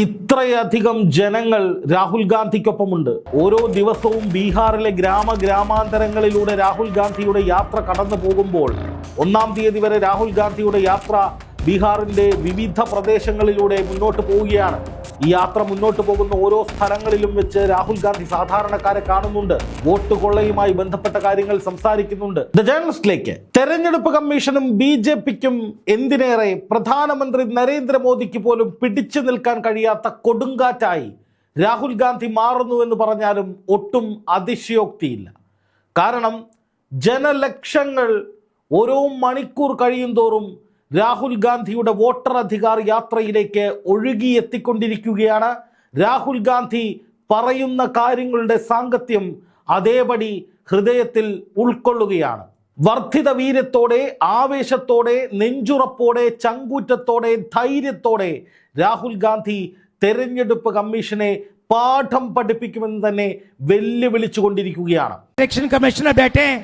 ഇത്രയധികം ജനങ്ങൾ രാഹുൽ ഗാന്ധിക്കൊപ്പമുണ്ട്. ഓരോ ദിവസവും ബീഹാറിലെ ഗ്രാമ ഗ്രാമാന്തരങ്ങളിലൂടെ രാഹുൽ ഗാന്ധിയുടെ യാത്ര കടന്നു പോകുമ്പോൾ ഒന്നാം തീയതി വരെ രാഹുൽ ഗാന്ധിയുടെ യാത്ര ബീഹാറിന്റെ വിവിധ പ്രദേശങ്ങളിലൂടെ മുന്നോട്ട് പോവുകയാണ്. ഈ യാത്ര മുന്നോട്ട് പോകുന്ന ഓരോ സ്ഥലങ്ങളിലും വെച്ച് രാഹുൽ ഗാന്ധി സാധാരണക്കാരെ കാണുന്നുണ്ട്. വോട്ട് കൊള്ളയുമായി ബന്ധപ്പെട്ട കാര്യങ്ങൾ സംസാരിക്കുന്നുണ്ട്. ദ ജേണലിസ്റ്റിലേക്ക് തെരഞ്ഞെടുപ്പ് കമ്മീഷനും ബി ജെ പിക്കും എന്തിനേറെ പ്രധാനമന്ത്രി നരേന്ദ്രമോദിക്ക് പോലും പിടിച്ചു നിൽക്കാൻ കഴിയാത്ത കൊടുങ്കാറ്റായി രാഹുൽ ഗാന്ധി മാറുന്നു എന്ന് പറഞ്ഞാലും ഒട്ടും അതിശയോക്തിയില്ല. കാരണം ജനലക്ഷങ്ങൾ ഓരോ മണിക്കൂർ കഴിയും തോറും രാഹുൽ ഗാന്ധിയുടെ വോട്ടർ അധികാർ യാത്രയിലേക്ക് ഒഴുകിയെത്തിക്കൊണ്ടിരിക്കുകയാണ് രാഹുൽ ഗാന്ധി പറയുന്ന കാര്യങ്ങളുടെ സാങ്കത്യം അതേപടി ഹൃദയത്തിൽ ഉൾക്കൊള്ളുകയാണ് വർദ്ധിത വീര്യത്തോടെ ആവേശത്തോടെ നെഞ്ചുറപ്പോടെ ചങ്കൂറ്റത്തോടെ ധൈര്യത്തോടെ രാഹുൽ ഗാന്ധി തെരഞ്ഞെടുപ്പ് കമ്മീഷനെ പാഠം പഠിപ്പിക്കുമെന്ന് തന്നെ വെല്ലുവിളിച്ചുകൊണ്ടിരിക്കുകയാണ് इलेक्शन कमिश्नर बैठे हैं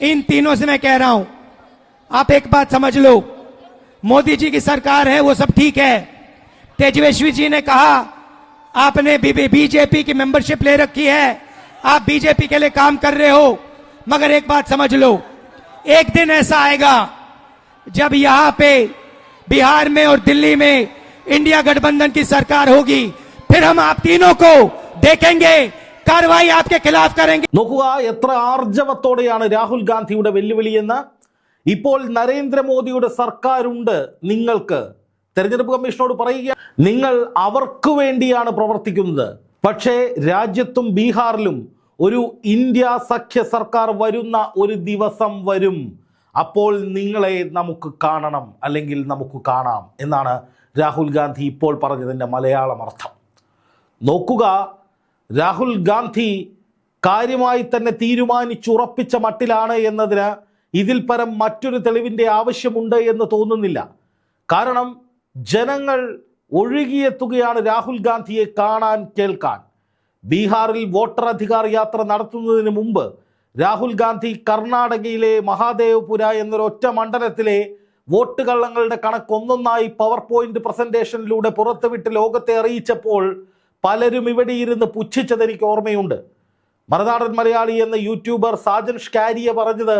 इन तीनों से मैं कह रहा हूं आप एक बात समझ लो मोदी जी की सरकार है वो सब ठीक है तेजस्वी जी ने कहा आपने बीजेपी की मेंबरशिप ले रखी है आप बीजेपी के लिए काम कर रहे हो मगर एक बात समझ लो एक दिन ऐसा आएगा जब यहां पे बिहार में और दिल्ली में इंडिया गठबंधन की सरकार होगी फिर हम आप तीनों को देखेंगे कार्रवाई आपके खिलाफ करेंगे നോക്കുക എത്ര ആർജവത്തോടെയാണ് രാഹുൽ ഗാന്ധിയുടെ വെല്ലുവിളിയെന്ന് ഇപ്പോൾ നരേന്ദ്രമോദിയുടെ സർക്കാരുണ്ട് നിങ്ങൾക്ക്. തെരഞ്ഞെടുപ്പ് കമ്മീഷനോട് പറയുക നിങ്ങൾ അവർക്ക് വേണ്ടിയാണ് പ്രവർത്തിക്കുന്നത്. പക്ഷേ രാജ്യത്തും ബീഹാറിലും ഒരു ഇന്ത്യ സഖ്യ സർക്കാർ വരുന്ന ഒരു ദിവസം വരും. അപ്പോൾ നിങ്ങളെ നമുക്ക് കാണണം അല്ലെങ്കിൽ നമുക്ക് കാണാം എന്നാണ് രാഹുൽ ഗാന്ധി ഇപ്പോൾ പറഞ്ഞതിന്റെ മലയാളം അർത്ഥം. നോക്കുക രാഹുൽ ഗാന്ധി കാര്യമായി തന്നെ തീരുമാനിച്ചുറപ്പിച്ച മട്ടിലാണ് എന്നതിന് ഇതിൽ പരം മറ്റൊരു തെളിവിന്റെ ആവശ്യമുണ്ട് എന്ന് തോന്നുന്നില്ല. കാരണം ജനങ്ങൾ ഒഴുകിയെത്തുകയാണ് രാഹുൽ ഗാന്ധിയെ കാണാൻ കേൾക്കാൻ. ബീഹാറിൽ വോട്ടർ അധികാർ യാത്ര നടത്തുന്നതിന് മുമ്പ് രാഹുൽ ഗാന്ധി കർണാടകയിലെ മഹാദേവപുര എന്നൊരൊറ്റ മണ്ഡലത്തിലെ വോട്ട് കള്ളങ്ങളുടെ കണക്കൊന്നൊന്നായി പവർ പോയിന്റ് പ്രസന്റേഷനിലൂടെ പുറത്തുവിട്ട് ലോകത്തെ അറിയിച്ചപ്പോൾ പലരും ഇവിടെ ഇരുന്ന് പുച്ഛിച്ചത് എനിക്ക് ഓർമ്മയുണ്ട്. മറുനാടൻ മലയാളി എന്ന യൂട്യൂബർ സാജൻ ഷ്കാരിയ പറഞ്ഞത്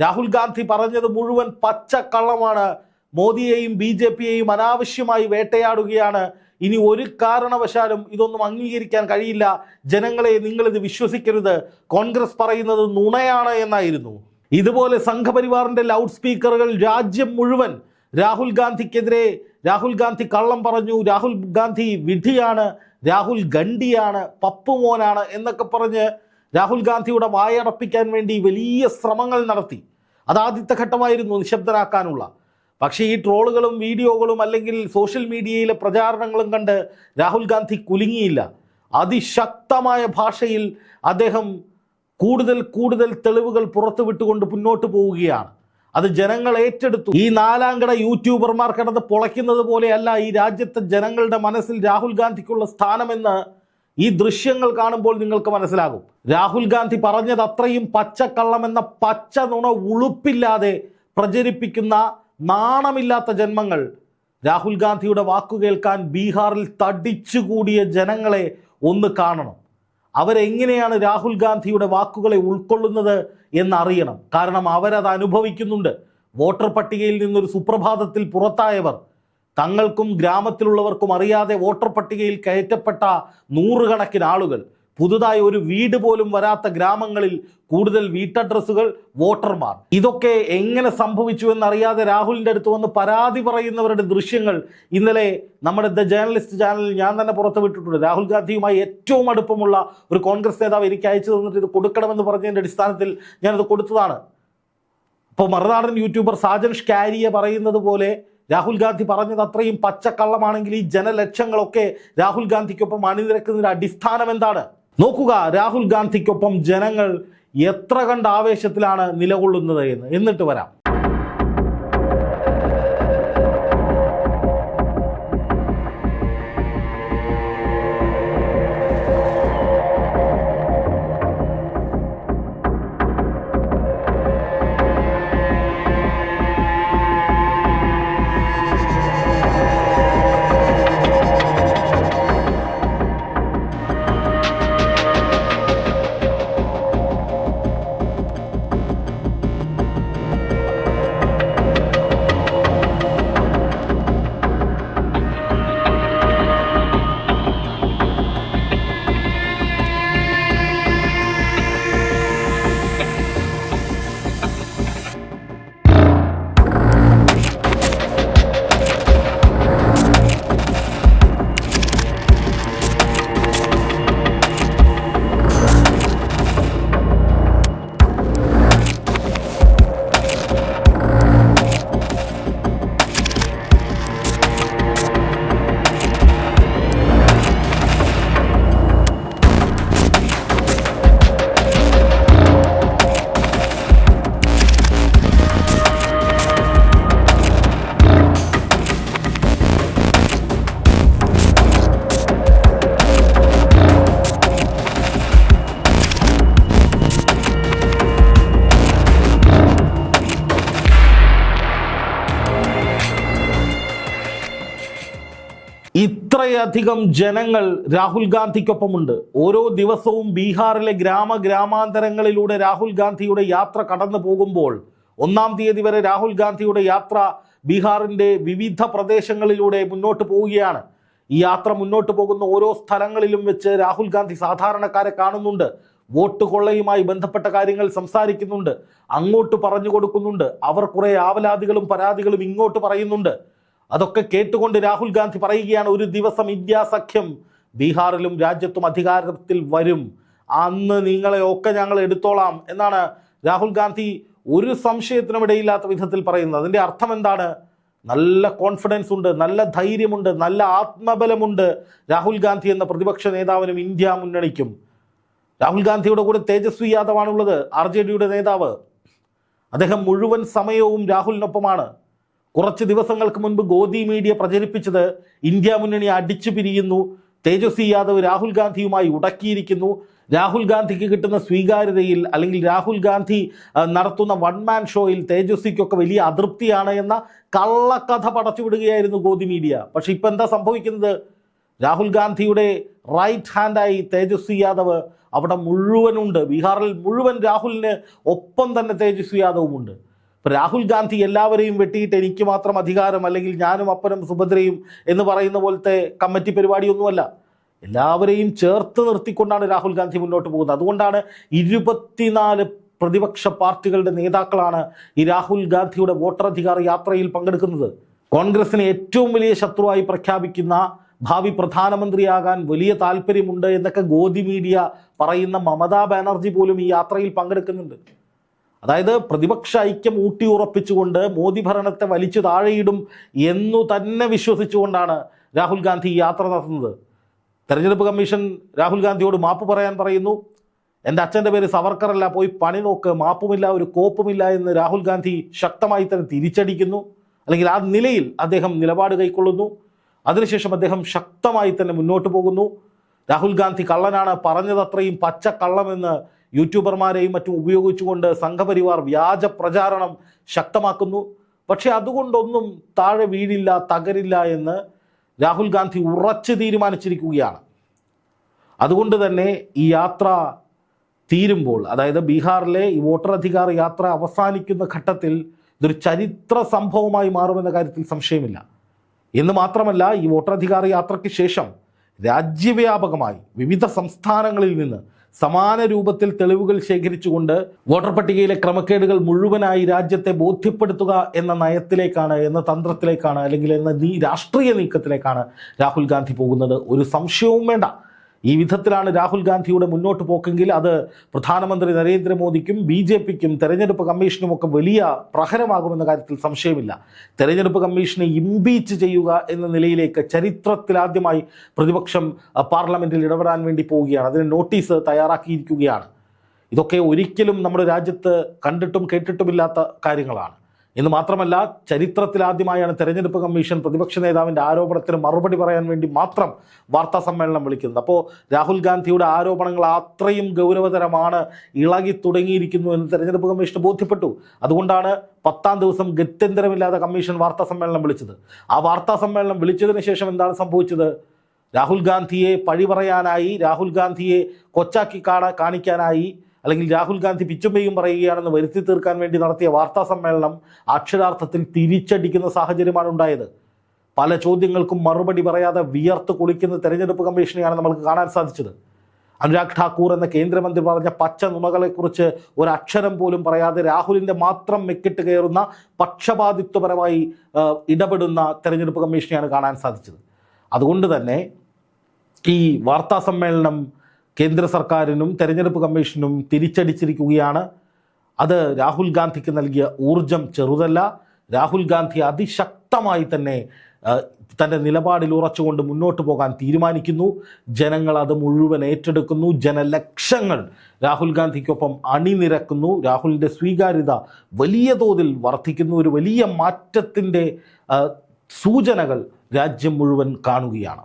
രാഹുൽ ഗാന്ധി പറഞ്ഞത് മുഴുവൻ പച്ചക്കള്ളമാണ് മോദിയെയും ബി ജെ പിയെയും അനാവശ്യമായി വേട്ടയാടുകയാണ്. ഇനി ഒരു കാരണവശാലും ഇതൊന്നും അംഗീകരിക്കാൻ കഴിയില്ല. ജനങ്ങളെ നിങ്ങളിത് വിശ്വസിക്കരുത്. കോൺഗ്രസ് പറയുന്നത് നുണയാണ് എന്നായിരുന്നു. ഇതുപോലെ സംഘപരിവാറിന്റെ ലൗഡ് സ്പീക്കറുകൾ രാജ്യം മുഴുവൻ രാഹുൽ ഗാന്ധിക്കെതിരെ രാഹുൽ ഗാന്ധി കള്ളം പറഞ്ഞു. രാഹുൽ ഗാന്ധി വിധിയാണ്. രാഹുൽ ഗണ്ഡിയാണ്. പപ്പുമോനാണ് എന്നൊക്കെ പറഞ്ഞ് രാഹുൽ ഗാന്ധിയുടെ വായടപ്പിക്കാൻ വേണ്ടി വലിയ ശ്രമങ്ങൾ നടത്തി. അതാദ്യത്തെ ഘട്ടമായിരുന്നു നിശബ്ദനാക്കാനുള്ള പക്ഷേ ഈ ട്രോളുകളും വീഡിയോകളും അല്ലെങ്കിൽ സോഷ്യൽ മീഡിയയിലെ പ്രചാരണങ്ങളും കണ്ട് രാഹുൽ ഗാന്ധി കുലുങ്ങിയില്ല. അതിശക്തമായ ഭാഷയിൽ അദ്ദേഹം കൂടുതൽ കൂടുതൽ തെളിവുകൾ പുറത്തുവിട്ടുകൊണ്ട് മുന്നോട്ട് പോവുകയാണ്. അത് ജനങ്ങൾ ഏറ്റെടുത്തു. ഈ നാലാംകട യൂട്യൂബർമാർ കിടന്ന് പൊളയ്ക്കുന്നത് പോലെയല്ല ഈ രാജ്യത്തെ ജനങ്ങളുടെ മനസ്സിൽ രാഹുൽ ഗാന്ധിക്കുള്ള സ്ഥാനമെന്ന് ഈ ദൃശ്യങ്ങൾ കാണുമ്പോൾ നിങ്ങൾക്ക് മനസ്സിലാകും. രാഹുൽ ഗാന്ധി പറഞ്ഞത് അത്രയും പച്ചക്കള്ളമെന്ന പച്ച നുണ ഉളുപ്പില്ലാതെ പ്രചരിപ്പിക്കുന്ന നാണമില്ലാത്ത ജന്മങ്ങൾ രാഹുൽ ഗാന്ധിയുടെ വാക്കു കേൾക്കാൻ ബീഹാറിൽ തടിച്ചുകൂടിയ ജനങ്ങളെ ഒന്ന് കാണണം. അവരെങ്ങനെയാണ് രാഹുൽ ഗാന്ധിയുടെ വാക്കുകളെ ഉൾക്കൊള്ളുന്നത് എന്നറിയണം. കാരണം അവരത് അനുഭവിക്കുന്നുണ്ട് വോട്ടർ പട്ടികയിൽ നിന്നൊരു സുപ്രഭാതത്തിൽ പുറത്തായവർ തങ്ങൾക്കും ഗ്രാമത്തിലുള്ളവർക്കും അറിയാതെ വോട്ടർ പട്ടികയിൽ കയറ്റപ്പെട്ട നൂറുകണക്കിന് ആളുകൾ പുതുതായി ഒരു വീട് പോലും വരാത്ത ഗ്രാമങ്ങളിൽ കൂടുതൽ വീട്ടഡ്രസ്സുകൾ വോട്ടർമാർ. ഇതൊക്കെ എങ്ങനെ സംഭവിച്ചു എന്നറിയാതെ രാഹുലിന്റെ അടുത്ത് വന്ന് പരാതി പറയുന്നവരുടെ ദൃശ്യങ്ങൾ ഇന്നലെ നമ്മുടെ ദ ജേർണലിസ്റ്റ് ചാനലിൽ ഞാൻ തന്നെ പുറത്തു വിട്ടിട്ടുണ്ട്. രാഹുൽ ഗാന്ധിയുമായി ഏറ്റവും അടുപ്പമുള്ള ഒരു കോൺഗ്രസ് നേതാവ് എനിക്ക് അയച്ചു തന്നിട്ട് ഇത് കൊടുക്കണമെന്ന് പറഞ്ഞതിന്റെ അടിസ്ഥാനത്തിൽ ഞാനത് കൊടുത്തതാണ്. ഇപ്പോൾ മറുനാടൻ യൂട്യൂബർ സാജൻ ഷ്കാരിയ പറയുന്നത് പോലെ രാഹുൽ ഗാന്ധി പറഞ്ഞത് അത്രയും പച്ചക്കള്ളമാണെങ്കിൽ ഈ ജനലക്ഷങ്ങളൊക്കെ രാഹുൽ ഗാന്ധിക്കൊപ്പം അണിനിരക്കുന്നതിന്റെ അടിസ്ഥാനം എന്താണ്? നോക്കുക രാഹുൽ ഗാന്ധിക്കൊപ്പം ജനങ്ങൾ എത്ര കണ്ട ആവേശത്തിലാണ് നിലകൊള്ളുന്നത് എന്ന്. എന്നിട്ട് വരാം. ഇത്രയധികം ജനങ്ങൾ രാഹുൽ ഗാന്ധിക്കൊപ്പമുണ്ട്. ഓരോ ദിവസവും ബീഹാറിലെ ഗ്രാമ ഗ്രാമാന്തരങ്ങളിലൂടെ രാഹുൽ ഗാന്ധിയുടെ യാത്ര കടന്നു പോകുമ്പോൾ ഒന്നാം തീയതി വരെ രാഹുൽ ഗാന്ധിയുടെ യാത്ര ബീഹാറിന്റെ വിവിധ പ്രദേശങ്ങളിലൂടെ മുന്നോട്ട് പോവുകയാണ്. ഈ യാത്ര മുന്നോട്ട് പോകുന്ന ഓരോ സ്ഥലങ്ങളിലും വെച്ച് രാഹുൽ ഗാന്ധി സാധാരണക്കാരെ കാണുന്നുണ്ട്. വോട്ട് കൊള്ളയുമായി ബന്ധപ്പെട്ട കാര്യങ്ങൾ സംസാരിക്കുന്നുണ്ട്. അങ്ങോട്ട് പറഞ്ഞു കൊടുക്കുന്നുണ്ട്. അവർ കുറെ ആവലാതികളും പരാതികളും ഇങ്ങോട്ട് പറയുന്നുണ്ട്. അതൊക്കെ കേട്ടുകൊണ്ട് രാഹുൽ ഗാന്ധി പറയുകയാണ് ഒരു ദിവസം ഇന്ത്യ സഖ്യം ബീഹാറിലും രാജ്യത്തും അധികാരത്തിൽ വരും. അന്ന് നിങ്ങളെ ഒക്കെ ഞങ്ങൾ എടുത്തോളാം. എന്നാണ് രാഹുൽ ഗാന്ധി ഒരു സംശയത്തിനും ഇടയില്ലാത്ത വിധത്തിൽ പറയുന്നത്. അതിന്റെ അർത്ഥം എന്താണ്? നല്ല കോൺഫിഡൻസ് ഉണ്ട് നല്ല ധൈര്യമുണ്ട് നല്ല ആത്മബലമുണ്ട് രാഹുൽ ഗാന്ധി എന്ന പ്രതിപക്ഷ നേതാവിനും ഇന്ത്യ മുന്നണിക്കും. രാഹുൽ ഗാന്ധിയുടെ കൂടെ തേജസ്വി യാദവാണുള്ളത് ആർ നേതാവ്. അദ്ദേഹം മുഴുവൻ സമയവും രാഹുലിനൊപ്പമാണ്. കുറച്ച് ദിവസങ്ങൾക്ക് മുൻപ് ഗോദി മീഡിയ പ്രചരിപ്പിച്ചത് ഇന്ത്യ മുന്നണി അടിച്ചു പിരിയുന്നു. തേജസ്വി യാദവ് രാഹുൽ ഗാന്ധിയുമായി ഉടക്കിയിരിക്കുന്നു. രാഹുൽ ഗാന്ധിക്ക് കിട്ടുന്ന സ്വീകാര്യതയിൽ അല്ലെങ്കിൽ രാഹുൽ ഗാന്ധി നടത്തുന്ന വൺമാൻ ഷോയിൽ തേജസ്വിക്കൊക്കെ വലിയ അതൃപ്തിയാണ് എന്ന കള്ളക്കഥ പടച്ചുവിടുകയായിരുന്നു ഗോദി മീഡിയ. പക്ഷെ ഇപ്പം എന്താ സംഭവിക്കുന്നത്? രാഹുൽ ഗാന്ധിയുടെ റൈറ്റ് ഹാൻഡായി തേജസ്വി യാദവ് അവിടെ മുഴുവനുണ്ട്. ബീഹാറിൽ മുഴുവൻ രാഹുലിന് ഒപ്പം തന്നെ തേജസ്വി യാദവുമുണ്ട്. ഇപ്പൊ രാഹുൽ ഗാന്ധി എല്ലാവരെയും വെട്ടിയിട്ട് എനിക്ക് മാത്രം അധികാരം അല്ലെങ്കിൽ ഞാനും അപ്പനും സുഭദ്രയും എന്ന് പറയുന്ന പോലത്തെ കമ്മിറ്റി പരിപാടിയൊന്നുമല്ല. എല്ലാവരെയും ചേർത്ത് നിർത്തിക്കൊണ്ടാണ് രാഹുൽ ഗാന്ധി മുന്നോട്ട് പോകുന്നത്. അതുകൊണ്ടാണ് ഇരുപത്തിനാല് പ്രതിപക്ഷ പാർട്ടികളുടെ നേതാക്കളാണ് ഈ രാഹുൽ ഗാന്ധിയുടെ വോട്ടറധികാർ യാത്രയിൽ പങ്കെടുക്കുന്നത്. കോൺഗ്രസിനെ ഏറ്റവും വലിയ ശത്രുവായി പ്രഖ്യാപിക്കുന്ന ഭാവി പ്രധാനമന്ത്രിയാകാൻ വലിയ താല്പര്യമുണ്ട് എന്നൊക്കെ ഗോദി മീഡിയ പറയുന്ന മമതാ ബാനർജി പോലും ഈ യാത്രയിൽ പങ്കെടുക്കുന്നുണ്ട്. അതായത് പ്രതിപക്ഷ ഐക്യം ഊട്ടിയുറപ്പിച്ചുകൊണ്ട് മോദി ഭരണത്തെ വലിച്ചു താഴെയിടും എന്നു തന്നെ വിശ്വസിച്ചുകൊണ്ടാണ് രാഹുൽ ഗാന്ധി യാത്ര നടത്തുന്നത്. തെരഞ്ഞെടുപ്പ് കമ്മീഷൻ രാഹുൽ ഗാന്ധിയോട് മാപ്പ് പറയാൻ പറയുന്നു. എന്റെ അച്ഛന്റെ പേര് സവർക്കറല്ല പോയി പണി നോക്ക്. മാപ്പുമില്ല ഒരു കോപ്പുമില്ല എന്ന് രാഹുൽ ഗാന്ധി ശക്തമായി തന്നെ തിരിച്ചടിക്കുന്നു. അല്ലെങ്കിൽ ആ നിലയിൽ അദ്ദേഹം നിലപാട് കൈക്കൊള്ളുന്നു. അതിനുശേഷം അദ്ദേഹം ശക്തമായി തന്നെ മുന്നോട്ട് പോകുന്നു. രാഹുൽ ഗാന്ധി കള്ളനാണ്. പറഞ്ഞതത്രയും പച്ച കള്ളമെന്ന് യൂട്യൂബർമാരെയും മറ്റും ഉപയോഗിച്ചുകൊണ്ട് സംഘപരിവാർ വ്യാജ പ്രചാരണം ശക്തമാക്കുന്നു. പക്ഷേ അതുകൊണ്ടൊന്നും താഴെ വീഴില്ല തകരില്ല എന്ന് രാഹുൽ ഗാന്ധി ഉറച്ചു തീരുമാനിച്ചിരിക്കുകയാണ്. അതുകൊണ്ട് തന്നെ ഈ യാത്ര തീരുമ്പോൾ അതായത് ബീഹാറിലെ ഈ വോട്ടർ അധികാർ യാത്ര അവസാനിക്കുന്ന ഘട്ടത്തിൽ ഇതൊരു ചരിത്ര സംഭവമായി മാറുമെന്ന കാര്യത്തിൽ സംശയമില്ല. എന്ന് മാത്രമല്ല ഈ വോട്ടർ അധികാർ യാത്രയ്ക്ക് ശേഷം രാജ്യവ്യാപകമായി വിവിധ സംസ്ഥാനങ്ങളിൽ നിന്ന് സമാന രൂപത്തിൽ തെളിവുകൾ ശേഖരിച്ചുകൊണ്ട് വോട്ടർ പട്ടികയിലെ ക്രമക്കേടുകൾ മുഴുവനായി രാജ്യത്തെ ബോധ്യപ്പെടുത്തുക എന്ന നയത്തിലേക്കാണ് എന്ന തന്ത്രത്തിലേക്കാണ് അല്ലെങ്കിൽ എന്ന നീ രാഷ്ട്രീയ നീക്കത്തിലേക്കാണ് രാഹുൽ ഗാന്ധി പോകുന്നത്. ഒരു സംശയവും വേണ്ട. ഈ വിധത്തിലാണ് രാഹുൽ ഗാന്ധിയുടെ മുന്നോട്ട് പോക്കെങ്കിൽ അത് പ്രധാനമന്ത്രി നരേന്ദ്രമോദിക്കും ബി ജെ പിക്കും തെരഞ്ഞെടുപ്പ് കമ്മീഷനും ഒക്കെ വലിയ പ്രഹരമാകുമെന്ന കാര്യത്തിൽ സംശയമില്ല. തെരഞ്ഞെടുപ്പ് കമ്മീഷനെ ഇംപീച്ച് ചെയ്യുക എന്ന നിലയിലേക്ക് ചരിത്രത്തിലാദ്യമായി പ്രതിപക്ഷം പാർലമെന്റിൽ ഇടപെടാൻ വേണ്ടി പോവുകയാണ്. അതിന് നോട്ടീസ് തയ്യാറാക്കിയിരിക്കുകയാണ്. ഇതൊക്കെ ഒരിക്കലും നമ്മുടെ രാജ്യത്ത് കണ്ടിട്ടും കേട്ടിട്ടുമില്ലാത്ത കാര്യങ്ങളാണ്. എന്ന് മാത്രമല്ല ചരിത്രത്തിലാദ്യമായാണ് തെരഞ്ഞെടുപ്പ് കമ്മീഷൻ പ്രതിപക്ഷ നേതാവിന്റെ ആരോപണത്തിന് മറുപടി പറയാൻ വേണ്ടി മാത്രം വാർത്താ സമ്മേളനം വിളിക്കുന്നത്. അപ്പോൾ രാഹുൽ ഗാന്ധിയുടെ ആരോപണങ്ങൾ അത്രയും ഗൗരവതരമാണ് ഇളകി തുടങ്ങിയിരിക്കുന്നു എന്ന് തെരഞ്ഞെടുപ്പ് കമ്മീഷൻ ബോധ്യപ്പെട്ടു. അതുകൊണ്ടാണ് പത്താം ദിവസം ഗത്യന്തരമില്ലാതെ കമ്മീഷൻ വാർത്താ സമ്മേളനം വിളിച്ചത്. ആ വാർത്താ സമ്മേളനം വിളിച്ചതിന് ശേഷം എന്താണ് സംഭവിച്ചത്? രാഹുൽ ഗാന്ധിയെ പഴി പറയാനായി രാഹുൽ ഗാന്ധിയെ കൊച്ചാക്കി കാണാ കാണിക്കാനായി അല്ലെങ്കിൽ രാഹുൽ ഗാന്ധി പിച്ചുമ്പയും പറയുകയാണെന്ന് വരുത്തി തീർക്കാൻ വേണ്ടി നടത്തിയ വാർത്താ സമ്മേളനം അക്ഷരാർത്ഥത്തിൽ തിരിച്ചടിക്കുന്ന സാഹചര്യമാണ് ഉണ്ടായത്. പല ചോദ്യങ്ങൾക്കും മറുപടി പറയാതെ വിയർത്ത് കുളിക്കുന്ന തെരഞ്ഞെടുപ്പ് കമ്മീഷനെയാണ് നമുക്ക് കാണാൻ സാധിച്ചത്. അനുരാഗ് ഠാക്കൂർ എന്ന കേന്ദ്രമന്ത്രി പറഞ്ഞ പച്ച നുണകളെക്കുറിച്ച് ഒരക്ഷരം പോലും പറയാതെ രാഹുലിന്റെ മാത്രം മെക്കിട്ട് കയറുന്ന പക്ഷപാതിത്വപരമായി ഇടപെടുന്ന തെരഞ്ഞെടുപ്പ് കമ്മീഷനെയാണ് കാണാൻ സാധിച്ചത്. അതുകൊണ്ട് തന്നെ ഈ വാർത്താ സമ്മേളനം കേന്ദ്ര സർക്കാരിനും തെരഞ്ഞെടുപ്പ് കമ്മീഷനും തിരിച്ചടിച്ചിരിക്കുകയാണ്. അത് രാഹുൽ ഗാന്ധിക്ക് നൽകിയ ഊർജം ചെറുതല്ല. രാഹുൽ ഗാന്ധി അതിശക്തമായി തന്നെ തന്റെ നിലപാടിൽ ഉറച്ചുകൊണ്ട് മുന്നോട്ട് പോകാൻ തീരുമാനിക്കുന്നു. ജനങ്ങൾ അത് മുഴുവൻ ഏറ്റെടുക്കുന്നു. ജനലക്ഷങ്ങൾ രാഹുൽ ഗാന്ധിക്കൊപ്പം അണിനിരക്കുന്നു. രാഹുലിന്റെ സ്വീകാര്യത വലിയ തോതിൽ വർദ്ധിക്കുന്നു. ഒരു വലിയ മാറ്റത്തിന്റെ സൂചനകൾ രാജ്യം മുഴുവൻ കാണുകയാണ്.